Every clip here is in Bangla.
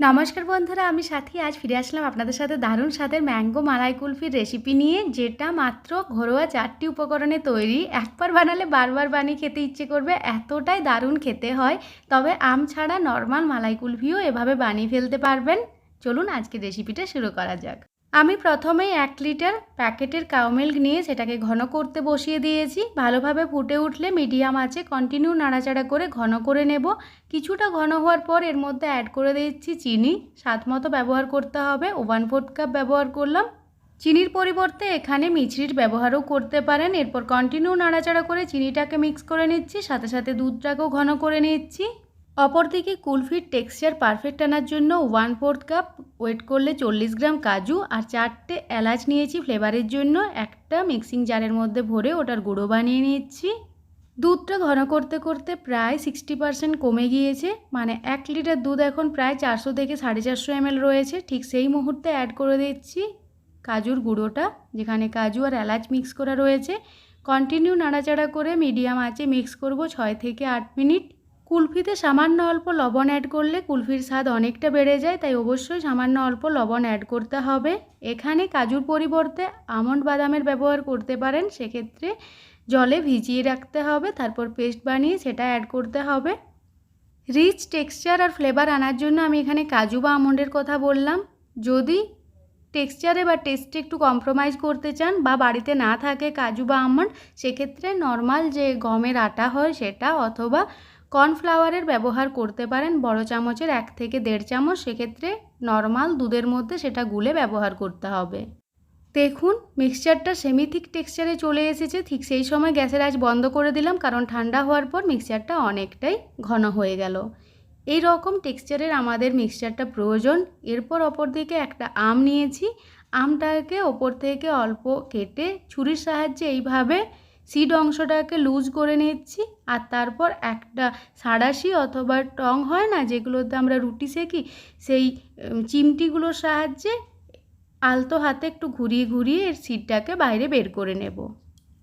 নমস্কার বন্ধুরা, আমি সাথী। আজ ফিরে আসলাম আপনাদের সাথে দারুণ স্বাদের ম্যাঙ্গো মালাই কুলফির রেসিপি নিয়ে, যেটা মাত্র ঘরোয়া চারটি উপকরণে তৈরি। একবার বানালে বারবার বানিয়ে খেতে ইচ্ছে করবে, এতটাই দারুণ খেতে হয়। তবে আম ছাড়া নর্মাল মালাই কুলফিও এভাবে বানিয়ে ফেলতে পারবেন। চলুন আজকে রেসিপিটা শুরু করা যাক। আমি প্রথমেই এক লিটার প্যাকেটের কাউ মিল্ক নিয়ে সেটাকে ঘন করতে বসিয়ে দিয়েছি। ভালোভাবে ফুটে উঠলে মিডিয়াম আছে কন্টিনিউ নাড়াচাড়া করে ঘন করে নেব। কিছুটা ঘন হওয়ার পর এর মধ্যে অ্যাড করে দিচ্ছি চিনি। স্বাদ মতো ব্যবহার করতে হবে। ওয়ান ফোর্থ কাপ ব্যবহার করলাম। চিনির পরিবর্তে এখানে মিছরির ব্যবহারও করতে পারেন। এরপর কন্টিনিউ নাড়াচাড়া করে চিনিটাকে মিক্স করে নিচ্ছি। সাথে সাথে দুধটাকেও ঘন করে নিচ্ছি। অপরদিকে কুলফির টেক্সচার পারফেক্ট আনার জন্য ওয়ান ফোর্থ কাপ ওয়েট করলে চল্লিশ গ্রাম কাজু আর চারটে এলাচ নিয়েছি ফ্লেভারের জন্য। একটা মিক্সিং জারের মধ্যে ভরে ওটার গুঁড়ো বানিয়ে নিচ্ছি। দুধটা ঘন করতে করতে প্রায় সিক্সটি পার্সেন্ট কমে গিয়েছে। মানে এক লিটার দুধ এখন প্রায় চারশো থেকে সাড়ে চারশো এমএল রয়েছে। ঠিক সেই মুহূর্তে অ্যাড করে দিচ্ছি কাজুর গুঁড়োটা, যেখানে কাজু আর এলাচ মিক্স করা রয়েছে। কন্টিনিউ নাড়াচাড়া করে মিডিয়াম আঁচে মিক্স করব ছয় থেকে আট মিনিট। কুলফিতে সামান্য অল্প লবণ অ্যাড করলে কুলফির স্বাদ অনেকটা বেড়ে যায়, তাই অবশ্যই সামান্য অল্প লবণ অ্যাড করতে হবে। এখানে কাজুর পরিবর্তে আমন্ড বাদামের ব্যবহার করতে পারেন, সেক্ষেত্রে জলে ভিজিয়ে রাখতে হবে, তারপর পেস্ট বানিয়ে সেটা অ্যাড করতে হবে। রিচ টেক্সচার আর ফ্লেভার আনার জন্য আমি এখানে কাজু বা আমন্ডের কথা বললাম। যদি টেক্সচারে বা টেস্টে একটু কম্প্রোমাইজ করতে চান বা বাড়িতে না থাকে কাজু বা আমন্ড, সেক্ষেত্রে নর্মাল যে গমের আটা হয় সেটা অথবা কর্নফ্লাওয়ারের ব্যবহার করতে পারেন বড় চামচের এক থেকে দেড় চামচ, সেক্ষেত্রে নর্মাল দুধের মধ্যে সেটা গুলে ব্যবহার করতে হবে। দেখুন, মিক্সচারটা সেমি থিক টেক্সচারে চলে এসেছে, ঠিক সেই সময় গ্যাসের আজ বন্ধ করে দিলাম, কারণ ঠান্ডা হওয়ার পর মিক্সচারটা অনেকটাই ঘন হয়ে গেল। এই রকম টেক্সচারের আমাদের মিক্সচারটা প্রয়োজন। এরপর অপর দিকে একটা আম নিয়েছি। আমটাকে ওপর থেকে অল্প কেটে ছুরির সাহায্যে এইভাবে সিড অংশটাকে লুজ করে নিচ্ছি, আর তারপর একটা সাড়াশি অথবা টং হয় না, যেগুলোতে আমরা রুটি সেকি, সেই চিমটিগুলোর সাহায্যে আলতো হাতে একটু ঘুরিয়ে ঘুরিয়ে এর সিডটাকে বাইরে বের করে নেব।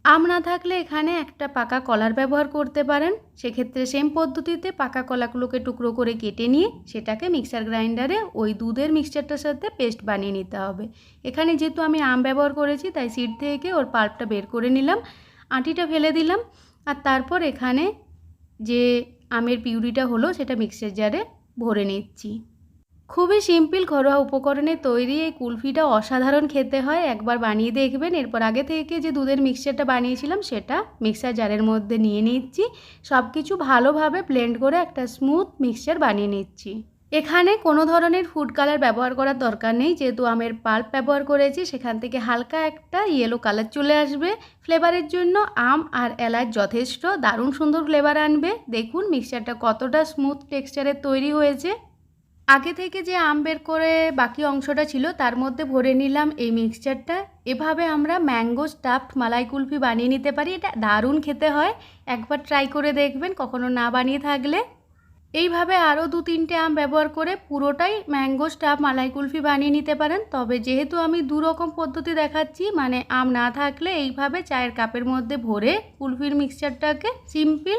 আম না থাকলে এখানে একটা পাকা কলার ব্যবহার করতে পারেন। সেক্ষেত্রে সেম পদ্ধতিতে পাকা কলাগুলোকে টুকরো করে কেটে নিয়ে সেটাকে মিক্সার গ্রাইন্ডারে ওই দুধের মিক্সচারটার সাথে পেস্ট বানিয়ে নিতে হবে। এখানে যেহেতু আমি আম ব্যবহার করেছি, তাই সিড থেকে ওর পাল্পটা বের করে নিলাম। আটিটা ফেলে দিলাম আর তারপর এখানে যে আমের পিউরিটা হলো সেটা মিক্সার জারে ভরে নিচ্ছি। খুবই সিম্পল ঘরোয়া উপকরণে তৈরি এই কুলফিটা অসাধারণ খেতে হয়, একবার বানিয়ে দেখবেন। এরপর আগে থেকে যে দুধের মিক্সচারটা বানিয়েছিলাম সেটা মিক্সার জারের মধ্যে নিয়ে নিচ্ছি। সব কিছু ভালোভাবে ব্লেন্ড করে একটা স্মুথ মিক্সচার বানিয়ে নিচ্ছি। এখানে কোনো ধরনের ফুড কালার ব্যবহার করার দরকার নেই। যেহেতু আমের পাল্প ব্যবহার করেছি, সেখান থেকে হালকা একটা ইয়েলো কালার চলে আসবে। ফ্লেভারের জন্য আম আর এলাচ যথেষ্ট। দারুণ সুন্দর ফ্লেভার আনবে। দেখুন মিক্সচারটা কতটা স্মুথ টেক্সচারের তৈরি হয়েছে। আগে থেকে যে আম বের করে বাকি অংশটা ছিল, তার মধ্যে ভরে নিলাম এই মিক্সচারটা এভাবে আমরা ম্যাঙ্গো স্টাফড মালাই কুলফি বানিয়ে নিতে পারি। এটা দারুণ খেতে হয়। একবার ট্রাই করে দেখবেন, কখনো না বানিয়ে থাকলে। এইভাবে আরও দু তিনটে আম ব্যবহার করে পুরোটাই ম্যাঙ্গো স্টাফ মালাই কুলফি বানিয়ে নিতে পারেন। তবে যেহেতু আমি দু রকম পদ্ধতি দেখাচ্ছি মানে আম না থাকলে এইভাবে চায়ের কাপের মধ্যে ভরে কুলফির মিক্সচারটাকে সিম্পল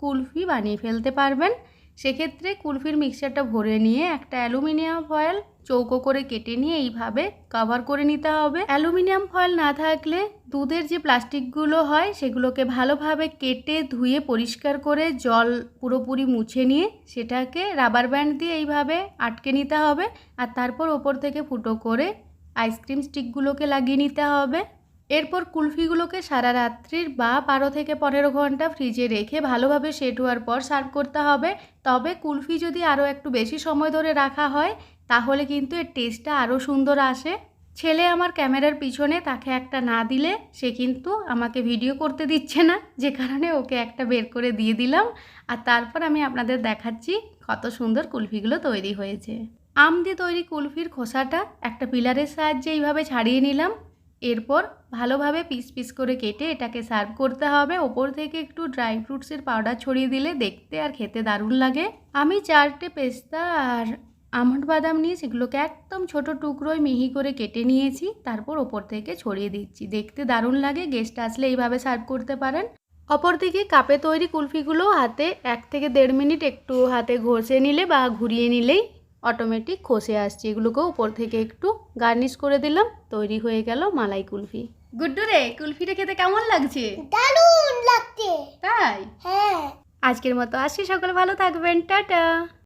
কুলফি বানিয়ে ফেলতে পারবেন। সেক্ষেত্রে কুলফির মিক্সচারটা ভরে নিয়ে একটা অ্যালুমিনিয়াম ফয়েল চৌকো করে কেটে নিয়ে এইভাবে কভার করে নিতে হবে। অ্যালুমিনিয়াম ফয়েল না থাকলে দুধের যে প্লাস্টিকগুলো হয়, সেগুলোকে ভালোভাবে কেটে ধুয়ে পরিষ্কার করে জল পুরোপুরি মুছে নিয়ে সেটাকে রাবার ব্যান্ড দিয়ে এইভাবে আটকে নিতে হবে। আর তারপর ওপর থেকে ফুটো করে আইসক্রিম স্টিকগুলোকে লাগিয়ে নিতে হবে। এরপর কুলফিগুলোকে সারা রাত্রির বা বারো থেকে পনেরো ঘণ্টা ফ্রিজে রেখে ভালোভাবে সেট হওয়ার পর সার্ভ করতে হবে। তবে কুলফি যদি আরও একটু বেশি সময় ধরে রাখা হয়, তাহলে কিন্তু এর টেস্টটা আরও সুন্দর আসে। ছেলে আমার ক্যামেরার পিছনে, তাকে একটা না দিলে সে কিন্তু আমাকে ভিডিও করতে দিচ্ছে না। যে কারণে ওকে একটা বের করে দিয়ে দিলাম। আর তারপর আমি আপনাদের দেখাচ্ছি কত সুন্দর কুলফিগুলো তৈরি হয়েছে। আম দিয়ে তৈরি কুলফির খোসাটা একটা পিলারের সাহায্যে এইভাবে ছাড়িয়ে নিলাম। এরপর ভালোভাবে পিস পিস করে কেটে এটাকে সার্ভ করতে হবে। ওপর থেকে একটু ড্রাই ফ্রুটসের পাউডার ছড়িয়ে দিলে দেখতে আর খেতে দারুণ লাগে। আমি চারটে পেস্তা আর আমন্ড বাদাম নিয়ে সেগুলোকে একদম ছোট টুকরোয় মিহি করে কেটে নিয়েছি তারপর ওপর থেকে ছড়িয়ে দিচ্ছি। দেখতে দারুণ লাগে গেস্ট আসলে এইভাবে সার্ভ করতে পারেন। অপরদিকে কাপে তৈরি কুলফিগুলো হাতে এক থেকে দেড় মিনিট একটু হাতে ঘষে নিলে বা ঘুরিয়ে নিলেই অটোমেটিক খসে আসছে। এগুলোকেও উপর থেকে একটু গার্নিশ করে দিলাম তৈরি হয়ে গেল মালাই কুলফি। গুড্ডু রে কুলফিটা খেতে কেমন লাগছে? দারুণ লাগছে। তাই? হ্যাঁ। আজকের মতো আসি সকলে ভালো থাকবেন টাটা।